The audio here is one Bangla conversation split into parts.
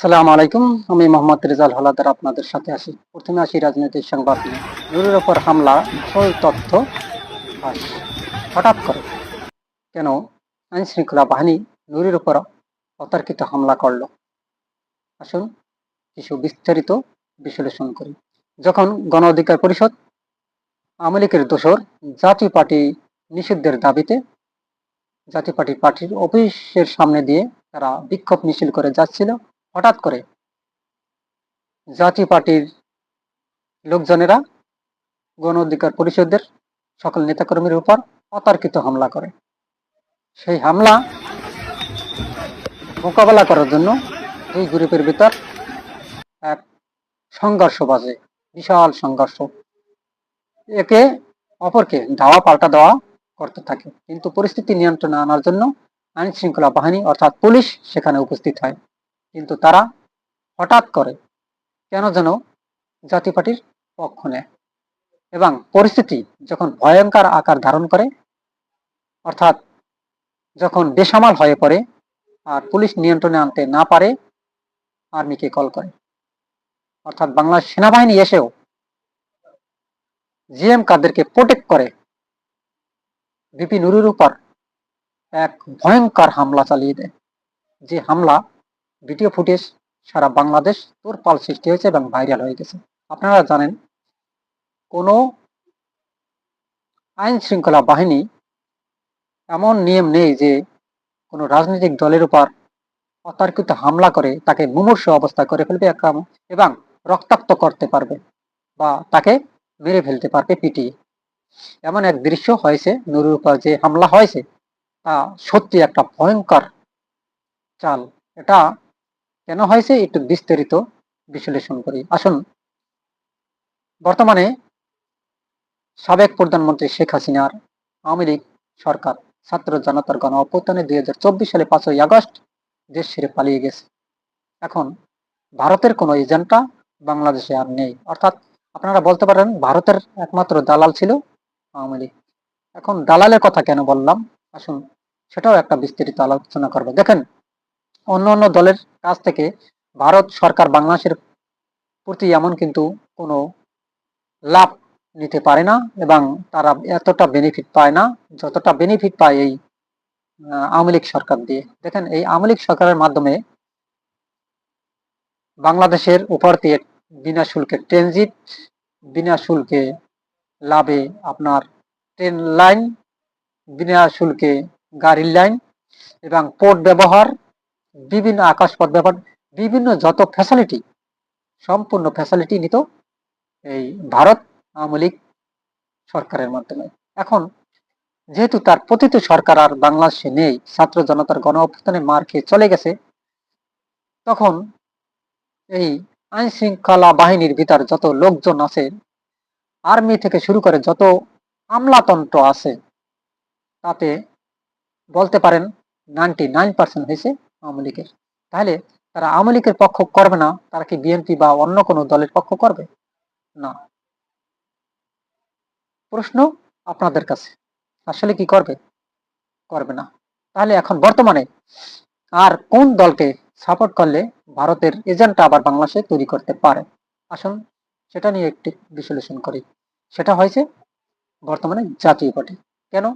সালাম আলাইকুম, আমি মোহাম্মদ রেজাল হলাদার আপনাদের সাথে আসি প্রথমে আসি রাজনৈতিক সংবাদ নিয়ে। নুরের ওপর হামলা আসল তথ্য। হঠাৎ করে কেন আইন শৃঙ্খলা বাহিনী নুরের উপর অতর্কিত হামলা করল? আসুন কিছু বিস্তারিত বিশ্লেষণ করি। যখন গণ অধিকার পরিষদ, আওয়ামী লীগের দোসর জাতীয় পার্টি নিষিদ্ধের দাবিতে জাতীয় পার্টি পার্টির অফিসের সামনে দিয়ে তারা বিক্ষোভ মিছিল করে যাচ্ছিল হঠাৎ করে জাতীয় পার্টির লোকজনেরা গণ অধিকার পরিষদের সকল নেতাকর্মীর উপর অতর্কিত হামলা করে। সেই হামলা মোকাবেলা করার জন্য দুই গ্রুপের ভিতর এক সংঘর্ষ বাজে, বিশাল সংঘর্ষ। একে অপরকে ধাওয়া পাল্টা দেওয়া করতে থাকে। কিন্তু পরিস্থিতি নিয়ন্ত্রণে আনার জন্য আইন শৃঙ্খলা বাহিনী অর্থাৎ পুলিশ সেখানে উপস্থিত হয়। কিন্তু তারা হঠাৎ করে কেন যেন জাতীয় পার্টির পক্ষ নেয় এবং পরিস্থিতি যখন ভয়ঙ্কর আকার ধারণ করে, অর্থাৎ যখন বেসামাল হয়ে পড়ে আর পুলিশ নিয়ন্ত্রণে আনতে না পারে, আর্মিকে কল করে। অর্থাৎ বাংলাদেশ সেনাবাহিনী এসেও জিএম কাদেরকে প্রোটেক্ট করে। বিপি নুরুর উপর এক ভয়ঙ্কর হামলা চালিয়ে দেয়। যে হামলা ভিডিও ফুটেজ, সারা বাংলাদেশ তোরপাল সৃষ্টি হয়েছে এবং ভাইরাল হয়ে গেছে। আপনারা জানেন, কোনো আইন শৃঙ্খলা বাহিনী এমন নিয়ম নেই যে কোনো রাজনৈতিক দলের উপর অতর্কিত হামলা করে তাকে মুমূর্ষ অবস্থা করে ফেলবে এবং রক্তাক্ত করতে পারবে বা তাকে মেরে ফেলতে পারবে পিটিয়ে। এমন এক দৃশ্য হয়েছে নুরুর উপর যে হামলা হয়েছে, তা সত্যি একটা ভয়ঙ্কর চাল। এটা কেন হয়েছে একটু বিস্তারিত বিশ্লেষণ করি। আসুন। বর্তমানে সাবেক প্রধানমন্ত্রী শেখ হাসিনার আওয়ামী লীগ সরকার ছাত্র জনতার গণ অভ্যুত্থানে দুই হাজার চব্বিশ সালে পাঁচই আগস্ট দেশ ছেড়ে পালিয়ে গেছে। এখন ভারতের কোনো এজেন্টটা বাংলাদেশে আর নেই। অর্থাৎ আপনারা বলতে পারেন ভারতের একমাত্র দালাল ছিল আওয়ামী লীগ। এখন দালালের কথা কেন বললাম? আসুন, সেটাও একটা বিস্তারিত আলোচনা করব। দেখেন, অন্য অন্য দলের কাছ থেকে ভারত সরকার বাংলাদেশের প্রতি এমন কিন্তু কোনো লাভ নিতে পারে না এবং তারা এতটা বেনিফিট পায় না, যতটা বেনিফিট পায় এই আওয়ামী লীগ সরকার দিয়ে। দেখেন, এই আওয়ামী লীগ সরকারের মাধ্যমে বাংলাদেশের উপর দিয়ে বিনা শুল্কে ট্রানজিট বিনা শুল্কে লাভে আপনার ট্রেন লাইন বিনা শুল্কে গাড়ির লাইন এবং পোর্ট ব্যবহার বিভিন্ন আকাশপথ ব্যবহার বিভিন্ন যত ফ্যাসিলিটি সম্পূর্ণ ফ্যাসিলিটি নিত এই ভারত আওয়ামী লীগ সরকারের মাধ্যমে। এখন যেহেতু তার পতিত সরকার আর বাংলাদেশে নেই, ছাত্র জনতার গণ অভ্যুত্থানে মার খেয়ে চলে গেছে, তখন এই আইন শৃঙ্খলা বাহিনীর ভিতর যত লোকজন আছে, আর্মি থেকে শুরু করে যত আমলাতন্ত্র আছে, তাতে বলতে পারেন নাইনটি নাইন পার্সেন্ট হয়েছে আওয়ামী লীগের। তাহলে তারা আওয়ামী লীগের পক্ষ করবে না? তারা কি বিএনপি বা অন্য কোনো দলের পক্ষ করবে? না। প্রশ্ন আপনাদের কাছে। আসলে কি করবে? করবে না। তাহলে এখন বর্তমানে আর কোন দলকে সাপোর্ট করলে ভারতের এজেন্টটা আবার বাংলাদেশে তৈরি করতে পারে? আসুন সেটা নিয়ে একটি বিশ্লেষণ করি। সেটা হয়েছে বর্তমানে জাতীয় পার্টি। কেন?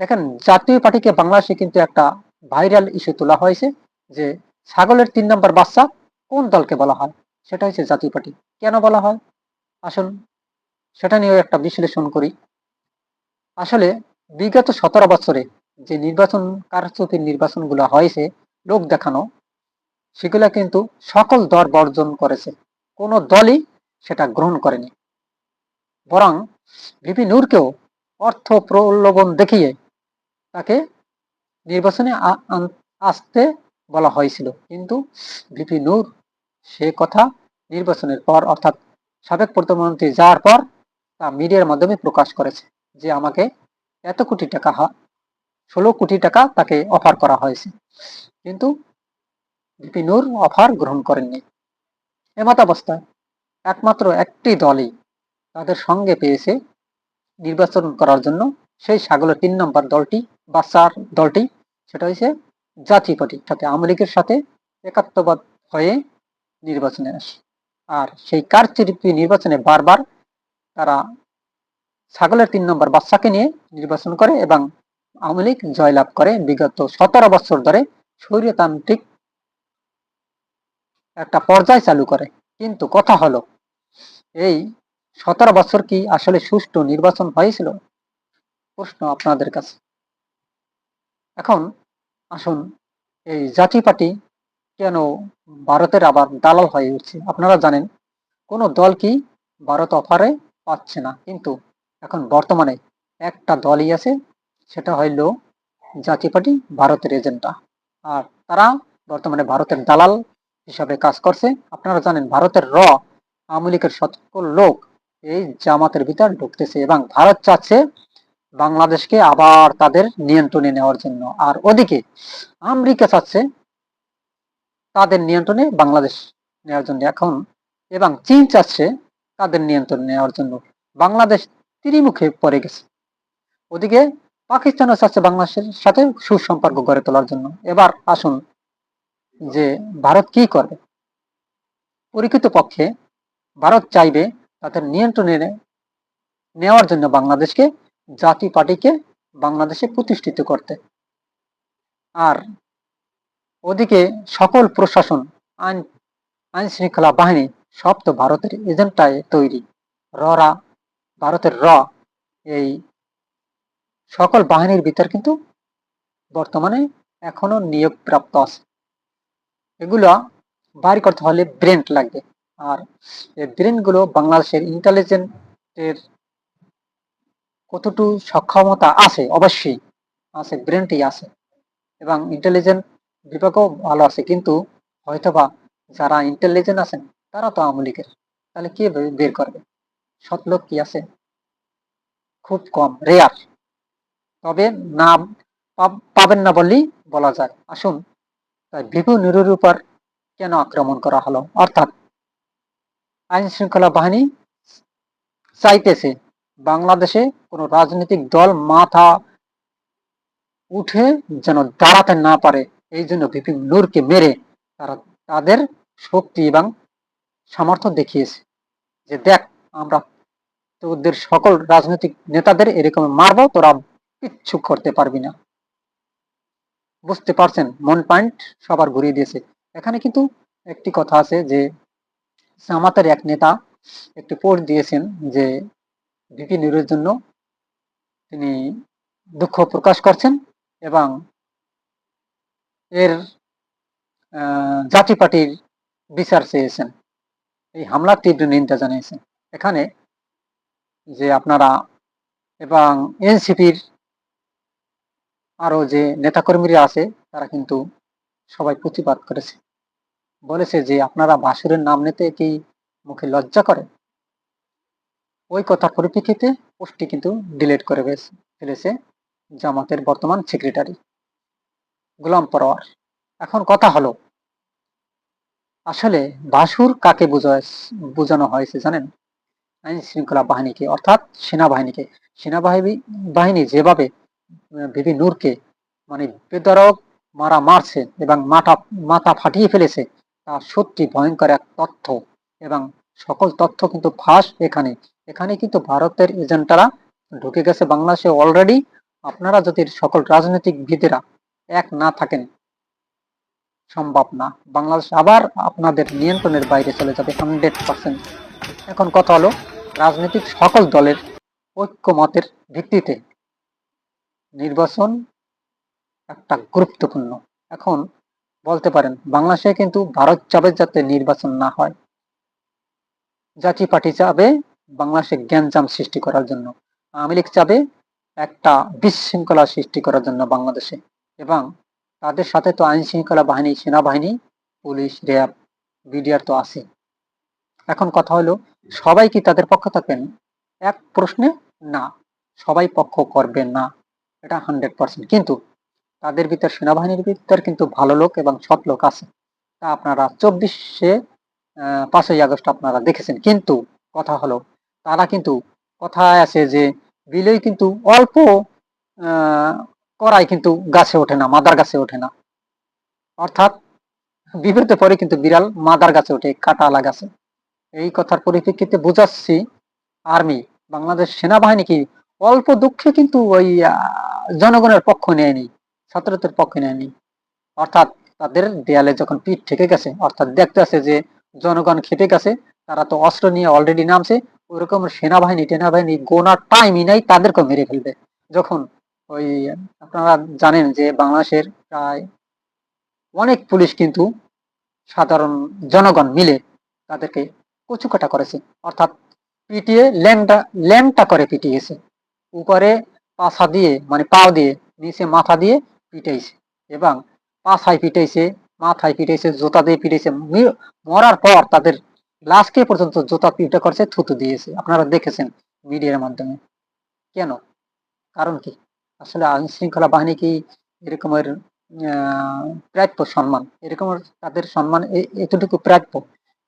দেখেন, জাতীয় পার্টিকে বাংলাদেশে কিন্তু একটা ভাইরাল ইস্যু তোলা হয়েছে যে ছাগলের তিন নম্বর বাচ্চা কোন দলকে বলা হয়? সেটা হচ্ছে জাতীয় পার্টি। কেন বলা হয়? আসুন, সেটা নিয়েও একটা বিশ্লেষণ করি। আসলে বিগত সতেরো বছরে যে নির্বাচন কারচুপির নির্বাচনগুলো হয়েছে, লোক দেখানো, সেগুলো কিন্তু সকল দর বর্জন করেছে। কোনো দলই সেটা গ্রহণ করেনি। বরং ভিপি নূরকেও অর্থ প্রলোভন দেখিয়ে তাকে নির্বাচনে আসতে বলা হয়েছিল। কিন্তু ভিপি নূর সে কথা নির্বাচনের পর, অর্থাৎ সাবেক প্রধানমন্ত্রী যাওয়ার পর, তা মিডিয়ার মাধ্যমে প্রকাশ করেছে যে আমাকে এত কোটি টাকা ষোলো কোটি টাকা তাকে অফার করা হয়েছে। কিন্তু ভিপি নূর অফার গ্রহণ করেননি। এমত অবস্থায় একমাত্র একটি দলই তাদের সঙ্গে পেয়েছে নির্বাচন করার জন্য, সেই ছাগলের তিন নম্বর দলটি বাচ্চার দলটি, সেটা হয়েছে জাতীয় পার্টি সাথে আওয়ামী সাথে একাত্মবাদ হয়ে নির্বাচনে আসে। আর সেই কারচুপি নির্বাচনে বারবার তারা ছাগলের তিন নম্বর বাচ্চাকে নিয়ে নির্বাচন করে এবং আওয়ামী লীগ জয়লাভ করে। বিগত সতেরো বছর ধরে স্বৈরতান্ত্রিক একটা পর্যায় চালু করে। কিন্তু কথা হলো, এই সতেরো বছর কি আসলে সুষ্ঠু নির্বাচন হয়েছিল? প্রশ্ন আপনাদের কাছে। এখন আসুন, এই জাতি পার্টি কেন ভারতের আবার দালাল হয়ে উঠছে? আপনারা জানেন, কোনো দল কি ভারত অফারে পাচ্ছে না। কিন্তু এখন বর্তমানে একটা দলই আছে, সেটা হইল জাতি পার্টি ভারতের এজেন্ডা। আর তারা বর্তমানে ভারতের দালাল হিসাবে কাজ করছে। আপনারা জানেন, ভারতের র আওয়ামী লীগের সকল লোক এই জামাতের ভিতর ঢুকতেছে এবং ভারত চাচ্ছে বাংলাদেশকে আবার তাদের নিয়ন্ত্রণে নেওয়ার জন্য। আর ওদিকে আমেরিকা চাচ্ছে তাদের নিয়ন্ত্রণে বাংলাদেশ নেওয়ার জন্য। এখন এবং চীন চাচ্ছে তাদের নিয়ন্ত্রণ নেওয়ার জন্য। বাংলাদেশ ত্রিমুখে পড়ে গেছে। ওদিকে পাকিস্তানও চাচ্ছে বাংলাদেশের সাথে সুসম্পর্ক গড়ে তোলার জন্য। এবার আসুন যে ভারত কি করবে। পরিচিত পক্ষে ভারত চাইবে তাদের নিয়ন্ত্রণে নেওয়ার জন্য বাংলাদেশকে জাতি পার্টিকে বাংলাদেশে প্রতিষ্ঠিত করতে। আর ওদিকে সকল প্রশাসন, আইন আইন শৃঙ্খলা বাহিনী সব তো ভারতের এজেন্টায় তৈরি। ররা ভারতের র, এই সকল বাহিনীর ভিতর কিন্তু বর্তমানে এখনও নিয়োগ প্রাপ্ত আছে। এগুলো বাইর করতে হলে ব্রেন লাগবে। আর এই ব্রেনগুলো বাংলাদেশের ইন্টেলিজেন্টের কতটুকু সক্ষমতা আছে? অবশ্যই আছে ব্রেনটি আছে। এবং ইন্টেলিজেন্ট বিভাগও ভালো আছে। কিন্তু হয়তোবা যারা ইন্টেলিজেন্ট আছেন, তারা তো আওয়ামী লীগের। তাহলে কে বের করবে? সৎ লোক কি আছে? খুব কম রেয়ার তবে নাম পাবেন না বললেই বলা যায়। আসুন, তাই ভিভু নুরুর উপর কেন আক্রমণ করা হলো? অর্থাৎ আইন শৃঙ্খলা বাহিনী চাইতেছে বাংলাদেশে কোনো রাজনৈতিক দল মাথা উঠে যেন দাঁড়াতে না পারে, এই জন্য বিপিন নূরকে মেরে তারা তাদের শক্তি এবং সামর্থ্য দেখিয়েছে। যে দেখ, আমরা তোদের সকল রাজনৈতিক নেতাদের এরকম মারবো, তোরা কিচ্ছু করতে পারবি না। বুঝতে পারছেন? মন পয়েন্ট সবার ঘুরিয়ে দিয়েছে। এখানে কিন্তু একটি কথা আছে যে জামাতের এক নেতা একটি পোস্ট দিয়েছেন যে ভিপি নিউরের জন্য তিনি দুঃখ প্রকাশ করছেন এবং এর জাতি পার্টির বিচার চেয়েছেন। এই হামলার তীব্র নিন্দা জানিয়েছেন। এখানে যে আপনারা এবং এনসিপির আরও যে নেতাকর্মীরা আছে, তারা কিন্তু সবাই প্রতিবাদ করেছে। বলেছে যে আপনারা বাসুরের নাম নিতে কি মুখে লজ্জা করে? ওই কথার পরিপ্রেক্ষিতে পোস্টটি কিন্তু ডিলিট করে ফেলেছে জামাতের বর্তমান সেক্রেটারি গোলাম পরোয়ার। এখন কথা হলো, আসলে বাসুর কাকে বোঝানো হয়েছে জানেন? আইন শৃঙ্খলা বাহিনীকে, অর্থাৎ সেনাবাহিনীকে। সেনাবাহিনী বাহিনী যেভাবে বিবি নূরকে মানে বেদরক মারা মারছে এবং মাথা মাথা ফাটিয়ে ফেলেছে তা সত্যি ভয়ঙ্কর এক তথ্য এবং সকল তথ্য কিন্তু ফাঁস এখানে। এখানে কিন্তু ভারতের এজেন্টরা ঢুকে গেছে বাংলাদেশে অলরেডি আপনারা যদি সকল রাজনৈতিক বিদেরা এক না থাকেন, সম্ভব না। বাংলাদেশ আবার আপনাদের নিয়ন্ত্রণের বাইরে চলে যাবে হান্ড্রেড পার্সেন্ট এখন কথা হলো, রাজনৈতিক সকল দলের ঐক্যমতের ভিত্তিতে নির্বাচন একটা গুরুত্বপূর্ণ। এখন বলতে পারেন, বাংলাদেশে কিন্তু ভারত চাবে যাতে নির্বাচন না হয়। জাতি পার্টি চাবে বাংলাদেশে জ্ঞানজাম সৃষ্টি করার জন্য। আওয়ামী লীগ চাবে একটা বিশৃঙ্খলা সৃষ্টি করার জন্য বাংলাদেশে এবং তাদের সাথে তো আইন শৃঙ্খলা বাহিনী, সেনাবাহিনী, পুলিশ, র্যাব, বিডিআর তো আছে এখন কথা হলো, সবাই কি তাদের পক্ষ থাকবেন এক প্রশ্নে, না। সবাই পক্ষ করবেন না। এটা হান্ড্রেড পার্সেন্ট। কিন্তু তাদের ভিতর, সেনাবাহিনীর ভিতর কিন্তু ভালো লোক এবং সৎ লোক আছে। তা আপনারা চব্বিশে পাঁচই আগস্ট আপনারা দেখেছেন। কিন্তু কথা হলো তারা কিন্তু কথায় আছে যে বিলই কিন্তু অল্প করাই কিন্তু গাছে ওঠে না, মাদার গাছে ওঠে না। অর্থাৎ বিপদে পরে কিন্তু বিড়াল মাদার গাছে ওঠে কাটা লাগাছে এই কথার পরিপ্রেক্ষিতে বুঝাচ্ছি, আর্মি, বাংলাদেশ সেনাবাহিনী কি অল্প দুঃখে কিন্তু ওই জনগণের পক্ষ নেয়নি, ছাত্রদের পক্ষ নেয়নি। অর্থাৎ তাদের দেয়ালে যখন পিঠ ঠেকে গেছে, অর্থাৎ দেখতে আছে যে জনগণ খেপে গেছে, তারা তো অস্ত্র নিয়ে অলরেডি নামছে ওইরকম সেনাবাহিনী, টেনাবাহিনী গোনার টাইমই নাই তাদেরকে মেরে ফেলবে। যখন ওই আপনারা জানেন যে বাংলাদেশের প্রায় অনেক পুলিশ কিন্তু সাধারণ জনগণ মিলে তাদেরকে কচুকাটা করেছে। অর্থাৎ পিটিয়ে ল্যাংটা ল্যাংটা করে পিটিয়েছে। উপরে পাছা দিয়ে মানে পাও দিয়ে, নিচে মাথা দিয়ে পিটাইছে। এবং পাছায় পিটাইছে, মাথায় পিটাইছে, জোতা দিয়ে পিটাইছে। মরার পর তাদের লাশকে পর্যন্ত জুতা পিটা করছে, থুতু দিয়েছে। আপনারা দেখেছেন মিডিয়ার মাধ্যমে। কেন? কারণ কি? আসলে আইন শৃঙ্খলা বাহিনী কি এরকমের প্রাপ্য সম্মান? এরকমের তাদের সম্মান এতটুকু প্রাপ্য,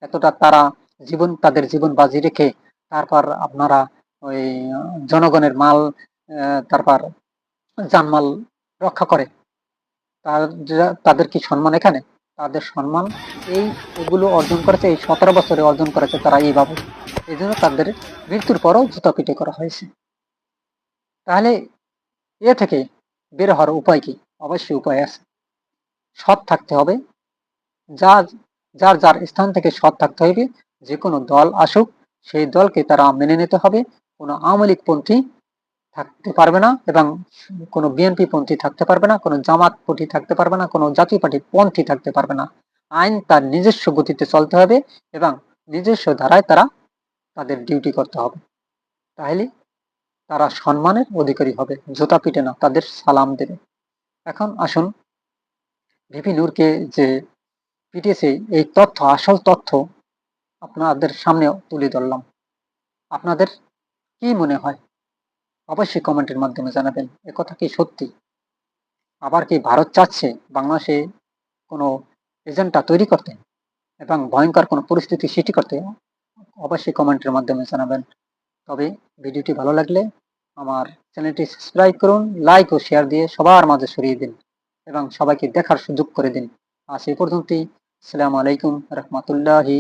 এতটা তারা জীবন, তাদের জীবন বাজি রেখে তারপর আপনারা ওই জনগণের মাল তারপর জানমাল রক্ষা করে। তার, তাদের কি সম্মান এখানে? তাদের সম্মান, এই এগুলো অর্জন করেছে, এই সতেরো বছরে অর্জন করেছে তারা এইভাবে এই জন্য তাদের মৃত্যুর পরও জুতা পিটে করা হয়েছে। তাহলে এ থেকে বের হওয়ার উপায় কি? অবশ্যই উপায় আছে। সৎ থাকতে হবে। যা যার যার স্থান থেকে সৎ থাকতে হবে যে কোনো দল আসুক, সেই দলকে তারা মেনে নিতে হবে। কোনো আওয়ামী লীগ পন্থী থাকতে পারবে না এবং কোনো বিএনপি পন্থী থাকতে পারবে না, কোনো জামাত পন্থী থাকতে পারবে না, কোনো জাতীয় পার্টি পন্থী থাকতে পারবে না। আইন তার নিজস্ব গতিতে চলতে হবে এবং নিজস্ব ধারায় তারা তাদের ডিউটি করতে হবে। তাহলে তারা সম্মানের অধিকারী হবে, জুতা পিটে না, তাদের সালাম দেবে। এখন আসুন ভিপি নূরকে যে পিটিয়েছে, এই তথ্য, আসল তথ্য আপনাদের সামনে তুলে ধরলাম। আপনাদের কি মনে হয়? অবশ্যই কমেন্টের মাধ্যমে জানাবেন। এ কথা কি সত্যি? আবার কি ভারত চাচ্ছে বাংলাদেশে কোনো এজেন্টটা তৈরি করতে? এবং ভয়ঙ্কর কোনো পরিস্থিতি সৃষ্টি করতে? অবশ্যই কমেন্টের মাধ্যমে জানাবেন। তবে ভিডিওটি ভালো লাগলে আমার চ্যানেলটি সাবস্ক্রাইব করুন লাইক ও শেয়ার দিয়ে সবার মাঝে ছড়িয়ে দিন এবং সবাইকে দেখার সুযোগ করে দিন। আজ এই পর্যন্তই। আসসালামু আলাইকুম রহমতুল্লাহি